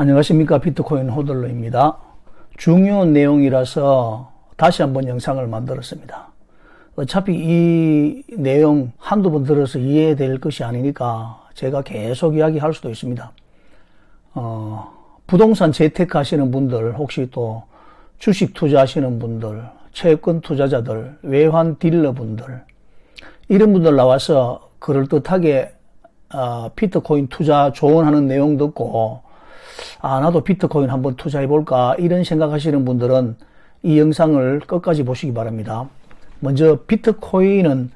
안녕하십니까 비트코인 호들러입니다. 중요한 내용이라서 다시 한번 영상을 만들었습니다. 어차피 이 내용 한두 번 들어서 이해될 것이 아니니까 제가 계속 이야기할 수도 있습니다. 어, 부동산 재테크 하시는 분들, 혹시 또 주식 투자하시는 분들, 채권 투자자들, 외환 딜러 분들, 이런 분들 나와서 그럴듯하게 어, 비트코인 투자 조언하는 내용 듣고 아 나도 비트코인 한번 투자해 볼까 이런 생각하시는 분들은 이 영상을 끝까지 보시기 바랍니다. 먼저 비트코인은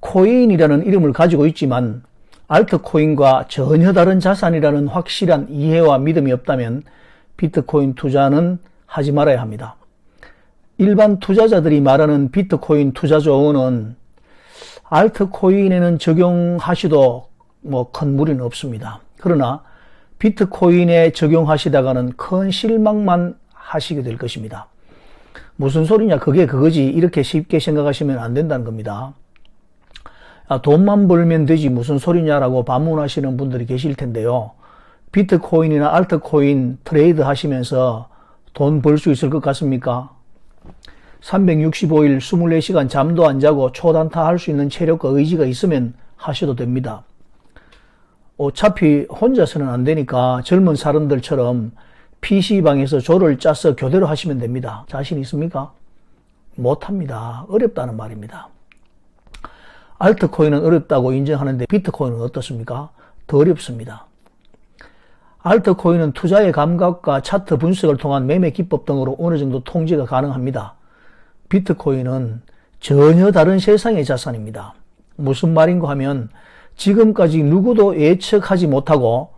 코인이라는 이름을 가지고 있지만 알트코인과 전혀 다른 자산이라는 확실한 이해와 믿음이 없다면 비트코인 투자는 하지 말아야 합니다. 일반 투자자들이 말하는 비트코인 투자 조언은 알트코인에는 적용하시도 뭐 큰 무리는 없습니다. 그러나 비트코인에 적용하시다가는 큰 실망만 하시게 될 것입니다. 무슨 소리냐 그게 그거지 이렇게 쉽게 생각하시면 안 된다는 겁니다. 아, 돈만 벌면 되지 무슨 소리냐라고 반문하시는 분들이 계실 텐데요. 비트코인이나 알트코인 트레이드 하시면서 돈 벌 수 있을 것 같습니까? 365일 24시간 잠도 안 자고 초단타 할 수 있는 체력과 의지가 있으면 하셔도 됩니다. 어차피 혼자서는 안 되니까 젊은 사람들처럼 PC방에서 조를 짜서 교대로 하시면 됩니다. 자신 있습니까? 못합니다. 어렵다는 말입니다. 알트코인은 어렵다고 인정하는데 비트코인은 어떻습니까? 더 어렵습니다. 알트코인은 투자의 감각과 차트 분석을 통한 매매 기법 등으로 어느 정도 통제가 가능합니다. 비트코인은 전혀 다른 세상의 자산입니다. 무슨 말인가 하면 지금까지 누구도 예측하지 못하고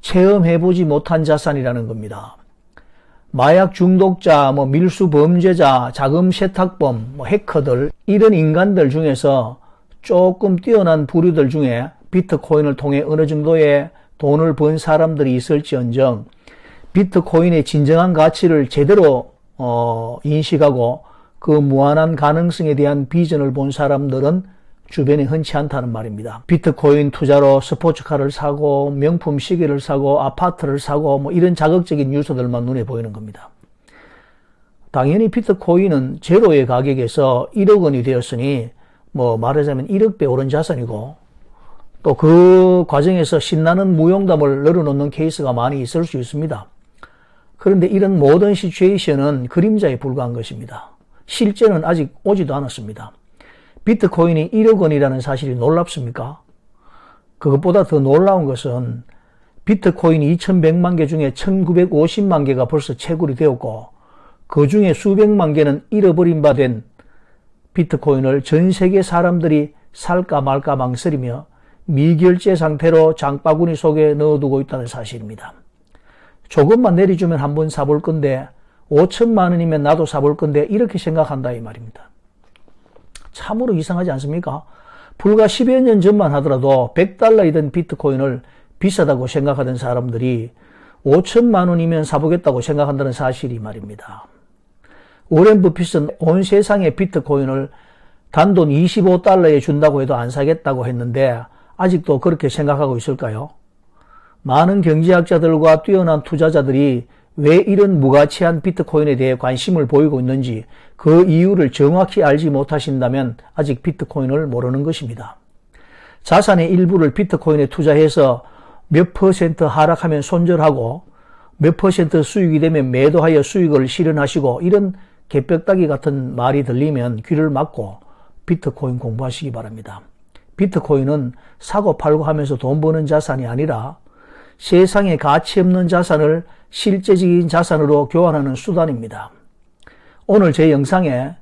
체험해보지 못한 자산이라는 겁니다. 마약 중독자, 뭐 밀수 범죄자, 자금 세탁범, 뭐 해커들 이런 인간들 중에서 조금 뛰어난 부류들 중에 비트코인을 통해 어느 정도의 돈을 번 사람들이 있을지언정 비트코인의 진정한 가치를 제대로 어, 인식하고 그 무한한 가능성에 대한 비전을 본 사람들은 주변에 흔치 않다는 말입니다. 비트코인 투자로 스포츠카를 사고 명품 시계를 사고 아파트를 사고 뭐 이런 자극적인 뉴스들만 눈에 보이는 겁니다. 당연히 비트코인은 제로의 가격에서 1억 원이 되었으니 뭐 말하자면 1억 배 오른 자산이고 또 그 과정에서 신나는 무용담을 늘어놓는 케이스가 많이 있을 수 있습니다. 그런데 이런 모든 시츄에이션은 그림자에 불과한 것입니다. 실제는 아직 오지도 않았습니다. 비트코인이 1억 원이라는 사실이 놀랍습니까? 그것보다 더 놀라운 것은 비트코인이 2100만 개 중에 1950만 개가 벌써 채굴이 되었고 그 중에 수백만 개는 잃어버린 바 된 비트코인을 전 세계 사람들이 살까 말까 망설이며 미결제 상태로 장바구니 속에 넣어두고 있다는 사실입니다. 조금만 내려주면 한번 사볼 건데 5천만 원이면 나도 사볼 건데 이렇게 생각한다 이 말입니다. 참으로 이상하지 않습니까? 불과 10여 년 전만 하더라도 100달러이던 비트코인을 비싸다고 생각하던 사람들이 5천만 원이면 사보겠다고 생각한다는 사실이 말입니다. 오렌 버핏은 온 세상의 비트코인을 단돈 25달러에 준다고 해도 안 사겠다고 했는데 아직도 그렇게 생각하고 있을까요? 많은 경제학자들과 뛰어난 투자자들이 왜 이런 무가치한 비트코인에 대해 관심을 보이고 있는지 그 이유를 정확히 알지 못하신다면 아직 비트코인을 모르는 것입니다. 자산의 일부를 비트코인에 투자해서 몇 퍼센트 하락하면 손절하고 몇 퍼센트 수익이 되면 매도하여 수익을 실현하시고 이런 개벽다기 같은 말이 들리면 귀를 막고 비트코인 공부하시기 바랍니다. 비트코인은 사고 팔고 하면서 돈 버는 자산이 아니라 세상에 가치 없는 자산을 실제적인 자산으로 교환하는 수단입니다. 오늘 제 영상에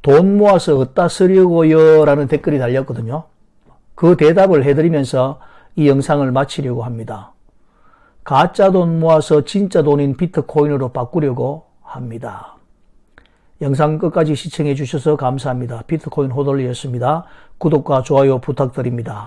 돈 모아서 어디다 쓰려고요? 라는 댓글이 달렸거든요. 그 대답을 해드리면서 이 영상을 마치려고 합니다. 가짜 돈 모아서 진짜 돈인 비트코인으로 바꾸려고 합니다. 영상 끝까지 시청해 주셔서 감사합니다. 비트코인 호돌리였습니다. 구독과 좋아요 부탁드립니다.